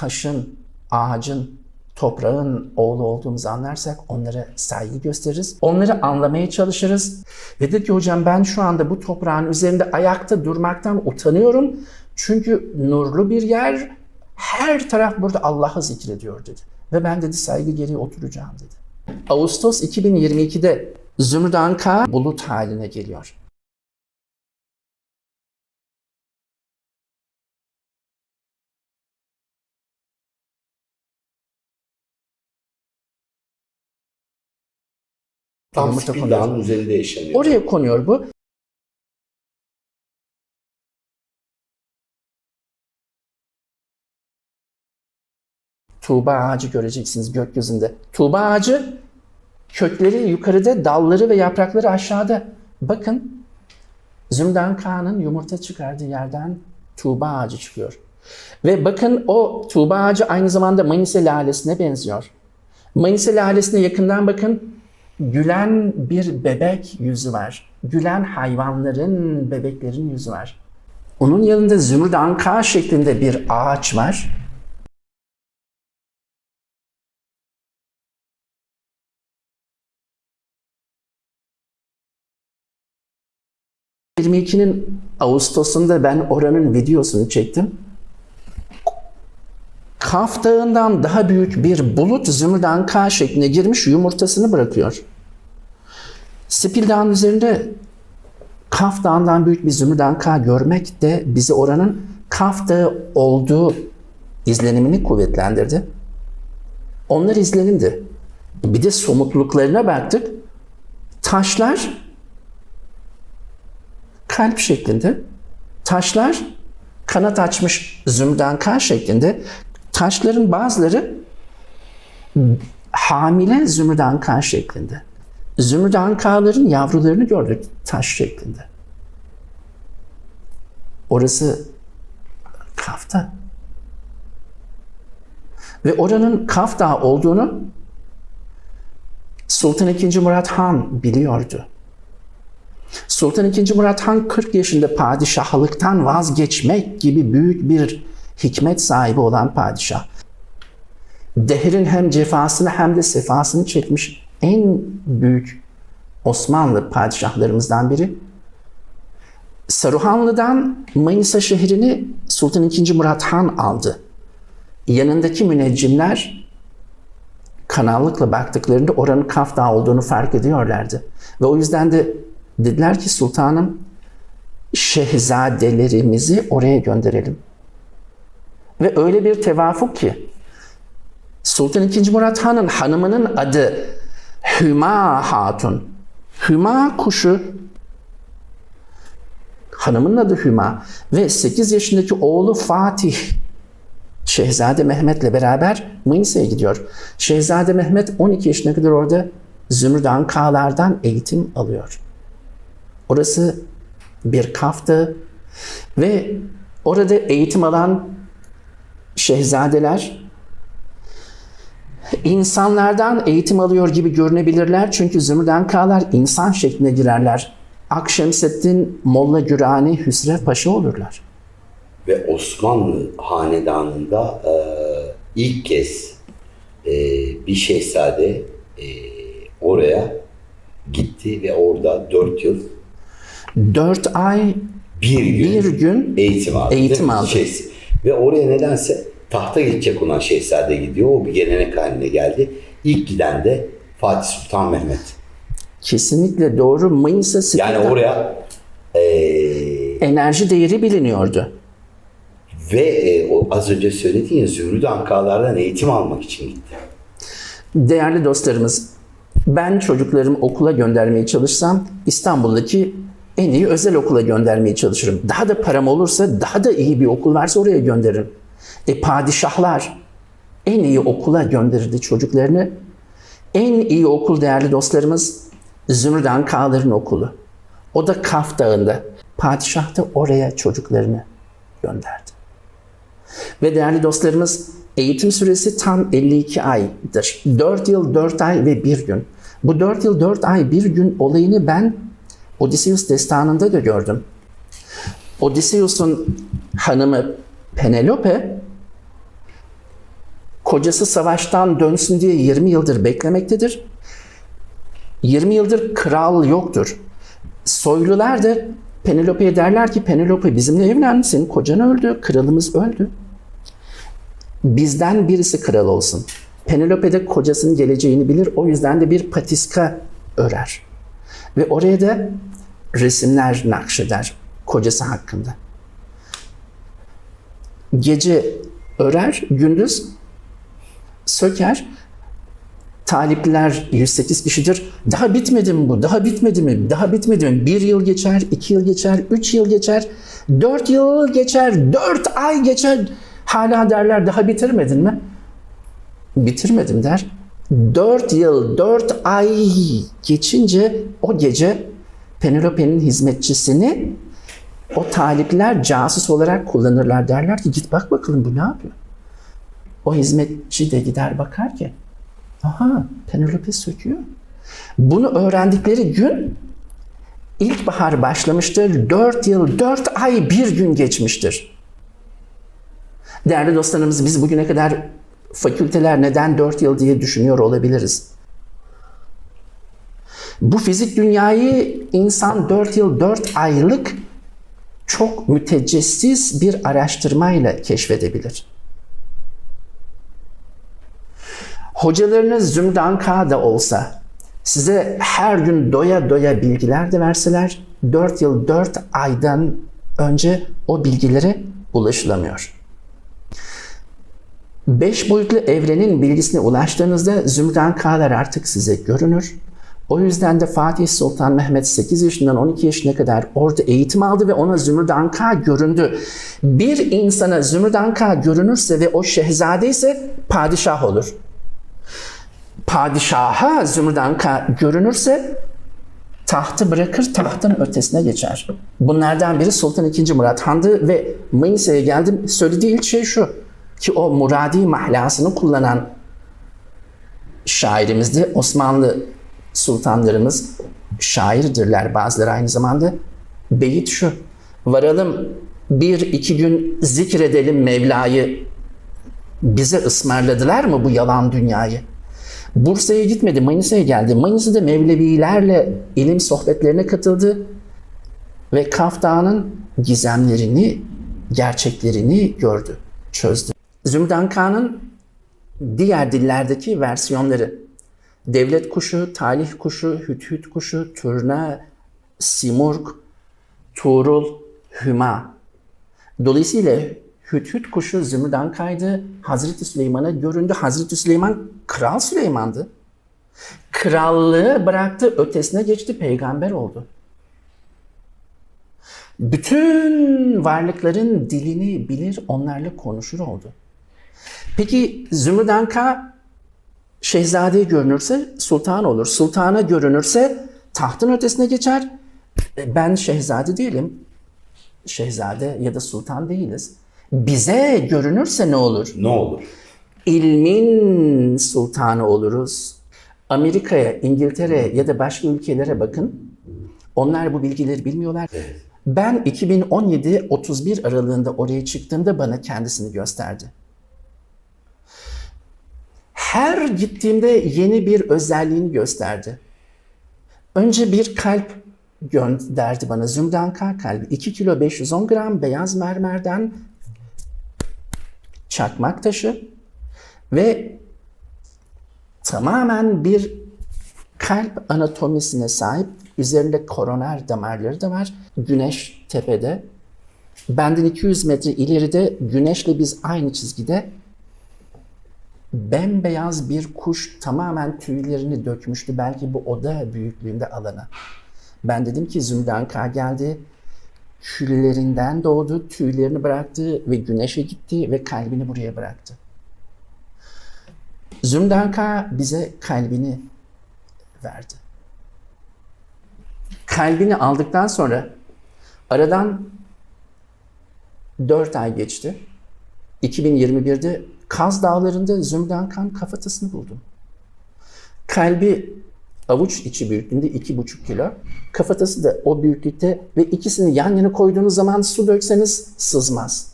taşın, ağacın, toprağın oğlu olduğumuzu anlarsak onlara saygı gösteririz. Onları anlamaya çalışırız. Ve dedi ki hocam ben şu anda bu toprağın üzerinde ayakta durmaktan utanıyorum. Çünkü nurlu bir yer her taraf burada Allah'ı zikrediyor dedi. Ve ben dedi saygı gereği oturacağım dedi. Ağustos 2022'de Zümrüt Anka bulut haline geliyor. Tam Yumurta Spil. Dağı'nın üzerinde yaşanıyor. Oraya konuyor bu. Tuğba ağacı göreceksiniz gökyüzünde. Tuğba ağacı kökleri yukarıda, dalları ve yaprakları aşağıda. Bakın Zümrüt Kağan'ın yumurta çıkardığı yerden tuğba ağacı çıkıyor. Ve bakın o tuğba ağacı aynı zamanda Manisa lalesine benziyor. Manisa lalesine yakından bakın. Gülen bir bebek yüzü var. Gülen hayvanların, bebeklerin yüzü var. Onun yanında zümrüt anka şeklinde bir ağaç var. ...22'nin Ağustos'unda ben oranın videosunu çektim. Kaf Dağı'ndan daha büyük bir bulut Zümrüt Anka şekline girmiş yumurtasını bırakıyor. Spil üzerinde Kaf Dağı'ndan büyük bir Zümrüt Anka görmek de bizi oranın Kaf Dağı olduğu izlenimini kuvvetlendirdi. Onlar izlenimdi. Bir de somutluklarına baktık. Taşlar kalp şeklinde. Taşlar kanat açmış zümrüt şeklinde. Taşların bazıları hamile zümrüt anka şeklinde. Zümrüt ankaların yavrularını gördük taş şeklinde. Orası Kafta. Ve oranın Kaf Dağı olduğunu Sultan II. Murat Han biliyordu. Sultan II. Murat Han 40 yaşında padişahlıktan vazgeçmek gibi büyük bir hikmet sahibi olan padişah. Dehirin hem cefasını hem de sefasını çekmiş en büyük Osmanlı padişahlarımızdan biri. Saruhanlı'dan Manisa şehrini Sultan II. Murat Han aldı. Yanındaki müneccimler kanallıkla baktıklarında oranın Kaf Dağı olduğunu fark ediyorlardı. Ve o yüzden de dediler ki sultanım şehzadelerimizi oraya gönderelim. Ve öyle bir tevafuk ki Sultan II. Murat Han'ın hanımının adı Hüma Hatun. Hüma kuşu hanımının adı Hüma ve 8 yaşındaki oğlu Fatih Şehzade Mehmet'le beraber Manisa'ya gidiyor. Şehzade Mehmet 12 yaşına kadar orada Zümrüt Ankalardan eğitim alıyor. Orası bir kaftı ve orada eğitim alan şehzadeler insanlardan eğitim alıyor gibi görünebilirler. Çünkü Zümrüt Ankalar insan şekline girerler. Akşemseddin, Molla Gürani, Hüsrev Paşa olurlar. Ve Osmanlı hanedanında e, ilk kez e, bir şehzade e, oraya gitti ve orada 4 yıl 4 ay bir gün, bir gün eğitim aldı. eğitim aldı. Şey- ve oraya nedense tahta geçecek olan şehzade gidiyor. O bir gelenek haline geldi. İlk giden de Fatih Sultan Mehmet. kesinlikle doğru Manisa Spil'den Yani oraya e, enerji değeri biliniyordu. ve e, o az önce söylediğin Zümrüt Ankalardan eğitim almak için gitti. Değerli dostlarımız, ben çocuklarımı okula göndermeye çalışsam İstanbul'daki en iyi özel okula göndermeye çalışırım. Daha da param olursa daha da iyi bir okul varsa oraya gönderirim. E padişahlar en iyi okula gönderirdi çocuklarını. En iyi okul değerli dostlarımız Zümrüt Ankaların okulu. O da Kaf Dağı'nda. Padişah da oraya çocuklarını gönderdi. Ve değerli dostlarımız eğitim süresi tam 52 aydır. 4 yıl 4 ay ve 1 gün. Bu 4 yıl 4 ay 1 gün olayını ben Odysseus destanında da gördüm. Odysseus'un hanımı Penelope Kocası savaştan dönsün diye 20 yıldır beklemektedir. 20 yıldır kral yoktur. Soylular da Penelope'ye derler ki Penelope bizimle evlendi, senin kocan öldü, kralımız öldü. Bizden birisi kral olsun. Penelope de kocasının geleceğini bilir, o yüzden de bir patiska örer. Ve oraya da resimler nakşeder kocası hakkında. Gece örer, gündüz söker. Talipliler 108 kişidir. Daha bitmedi mi bu? Daha bitmedi mi? Daha bitmedi mi? Bir yıl geçer, iki yıl geçer, üç yıl geçer, dört yıl geçer, dört ay geçer. Hala derler daha bitirmedin mi? Bitirmedim der. Dört yıl, dört ay geçince o gece Penelope'nin hizmetçisini o talipler casus olarak kullanırlar. Derler ki git bak bakalım bu ne yapıyor? O hizmetçi de gider bakar ki aha Penelope söküyor. Bunu öğrendikleri gün ilkbahar başlamıştır. Dört yıl, dört ay bir gün geçmiştir. Değerli dostlarımız biz bugüne kadar fakülteler neden 4 yıl diye düşünüyor olabiliriz. Bu fizik dünyayı insan 4 yıl 4 aylık çok mütecessis bir araştırmayla keşfedebilir. Hocalarınız Zümrüt da olsa size her gün doya doya bilgiler de verseler 4 yıl 4 aydan önce o bilgilere ulaşılamıyor. Beş boyutlu evrenin bilgisine ulaştığınızda zümrüt K'lar artık size görünür. O yüzden de Fatih Sultan Mehmet 8 yaşından 12 yaşına kadar orada eğitim aldı ve ona Zümrüt Anka göründü. Bir insana Zümrüt Anka görünürse ve o şehzade ise padişah olur. Padişaha Zümrüt Anka görünürse tahtı bırakır tahtın ötesine geçer. Bunlardan biri Sultan II. Murat Han'dı ve Manisa'ya geldim. Söylediği ilk şey şu ki o muradi mahlasını kullanan şairimizdi. Osmanlı sultanlarımız şairdirler bazıları aynı zamanda. Beyit şu. Varalım bir iki gün zikredelim Mevla'yı. Bize ısmarladılar mı bu yalan dünyayı? Bursa'ya gitmedi, Manisa'ya geldi. Manisa'da Mevlevilerle ilim sohbetlerine katıldı ve Kaf gizemlerini, gerçeklerini gördü, çözdü. Zümrüt Anka'nın diğer dillerdeki versiyonları devlet kuşu, talih kuşu, hüthüt kuşu, turna, simurg, tuğrul, hüma. Dolayısıyla hüthüt kuşu Zümrüt Anka'ydı. Hazreti Süleyman'a göründü. Hazreti Süleyman Kral Süleyman'dı. Krallığı bıraktı, ötesine geçti, peygamber oldu. Bütün varlıkların dilini bilir, onlarla konuşur oldu. Peki Zümrüt Anka şehzadeye görünürse sultan olur. Sultana görünürse tahtın ötesine geçer. E, Ben şehzade değilim. Şehzade ya da sultan değiliz. Bize görünürse ne olur? Ne olur? ilmin sultanı oluruz. Amerika'ya, İngiltere'ye ya da başka ülkelere bakın. Onlar bu bilgileri bilmiyorlar. Ben 2017 31 aralığında oraya çıktığımda bana kendisini gösterdi. Her gittiğimde yeni bir özelliğini gösterdi. Önce bir kalp gönderdi bana. Zümdanka kalbi. 2 kilo 510 gram beyaz mermerden çakmak taşı ve tamamen bir kalp anatomisine sahip. Üzerinde koroner damarları da var. Güneş tepede. Benden 200 metre ileride güneşle biz aynı çizgide bembeyaz bir kuş tamamen tüylerini dökmüştü. Belki bu oda büyüklüğünde alana. Ben dedim ki Zümdanka geldi. Küllerinden doğdu, tüylerini bıraktı ve güneşe gitti ve kalbini buraya bıraktı. Zümdanka bize kalbini verdi. Kalbini aldıktan sonra aradan 4 ay geçti. 2021'de Kaz Dağları'nda Zümdankan kafatasını buldum. Kalbi avuç içi büyüklüğünde 2,5 kilo. Kafatası da o büyüklükte ve ikisini yan yana koyduğunuz zaman su dökseniz sızmaz.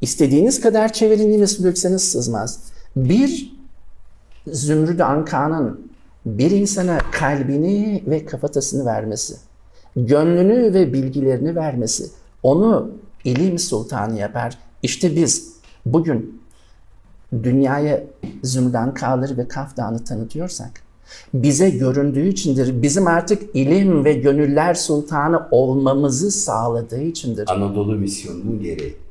İstediğiniz kadar çevirin yine su dökseniz sızmaz. Bir Zümrüt Anka'nın bir insana kalbini ve kafatasını vermesi, gönlünü ve bilgilerini vermesi, onu ilim sultanı yapar. İşte biz bugün dünyaya Zümrüt Ankaları ve Kaf Dağı'nı tanıtıyorsak, bize göründüğü içindir. Bizim artık ilim ve gönüller sultanı olmamızı sağladığı içindir. Anadolu misyonunun gereği.